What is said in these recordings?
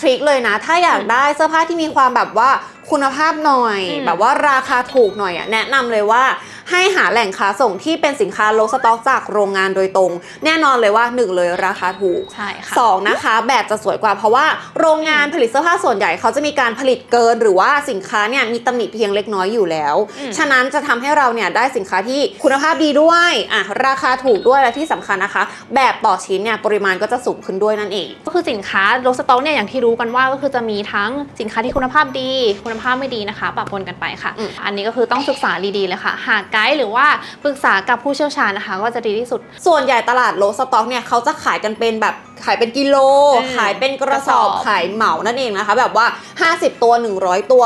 ทริคเลยนะ ถ้าอยากได้เสื้อผ้าที่มีความแบบว่า คุณภาพหน่อยอืมแบบว่าราคาถูกหน่อยอะแนะนำเลยว่าให้หาแหล่งค้าส่งที่เป็นสินค้าโลสต็อกจากโรงงานโดยตรง แน่นอนเลยว่าหนึ่งเลยราคาถูกใช่ค่ะสองนะคะแบบจะสวยกว่าเพราะว่าโรงงานผลิตเสื้อผ้าส่วนใหญ่เขาจะมีการผลิตเกิน หรือว่าสินค้าเนี่ยมีตำหนิเพียงเล็กน้อยอยู่แล้วอืมฉะนั้นจะทำให้เราเนี่ยได้สินค้าที่คุณภาพดีด้วยอะราคาถูกด้วยและที่สำคัญนะคะ แบบต่อชิ้นเนี่ยปริมาณก็จะสูงขึ้นด้วยนั่นเอง ก็คือสินค้าโลสต็อกเนี่ยอย่างที่รู้กันว่าก็คือจะมีทั้งสินค้าที่คุณภาพดีคุณภาพไม่ดีนะคะปะปนกันไปค่ะอืมอันนี้ก็คือต้องศึกษาดีๆเลยค่ะ หาไกด์หรือว่าปรึกษากับผู้เชี่ยวชาญนะคะ ก็จะดีที่สุด ส่วนใหญ่ตลาดโลสต็อกเนี่ยเขาจะขายกันเป็นแบบขายเป็นกิโลอืมขายเป็นกระสอบกระสอบขายเหมานั่นเองนะคะ แบบว่า 50 ตัว 100 ตัว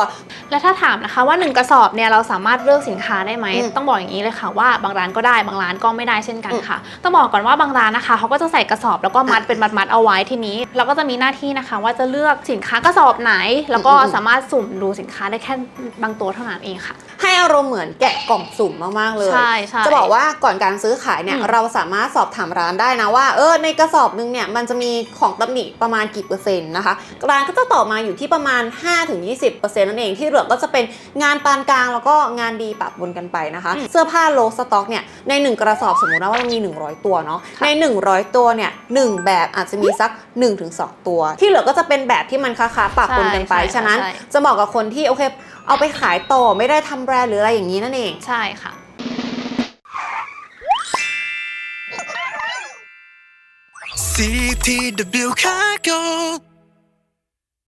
และถ้าถามนะคะว่า 1 กระสอบเนี่ยเราสามารถเลือกสินค้าได้ไหมอืมต้องบอกอย่างนี้เลยค่ะว่าบางร้านก็ได้บางร้านก็ไม่ได้เช่นกันค่ะ ต้องบอกก่อนว่าบางร้านนะคะเขาก็จะใส่กระสอบแล้วก็มัดเป็นมัดๆเอาไว้ทีนี้ เราก็จะมีหน้าที่นะคะ ว่าจะเลือกสินค้ากระสอบไหน แล้วก็อืมอืม สามารถสุ่มดูสินค้าได้แค่บางตัวเท่านั้นเองค่ะให้ อารมณ์เหมือนแกะกล่องสุ่มมากๆเลยใช่ใช่จะบอกว่าก่อนการซื้อขายเนี่ยอืมเราสามารถสอบถามร้านได้นะว่าเออในกระสอบหนึงเนี่ยมันจะมีของตำหนิประมาณกี่เปอร์เซ็นต์นะคะร้านก็จะตอบมาอยู่ที่ประมาณ 5-20%นั่นเองที่เหลือก็จะเป็นงานปานกลางแล้วก็งานดีปะปนกันไปนะคะ เสื้อผ้าโลสต็อกเนี่ยใน 1 กระสอบสมมุตินะว่ามันมี 100 ตัวเนาะใน 100 ตัวเนี่ยหนึ่งแบบอาจจะมีสัก 1-2 ตัว ที่เหลือก็จะเป็นแบบที่มันค้าๆปะปนกันไปใช่ใช่ฉะนั้นใช่จะเหมาะกับคนที่โอเคเอาไปขายต่อไม่ได้ทำแบรนด์หรืออะไรอย่างนี้นั่นเอง ใช่ค่ะ CTW Cargo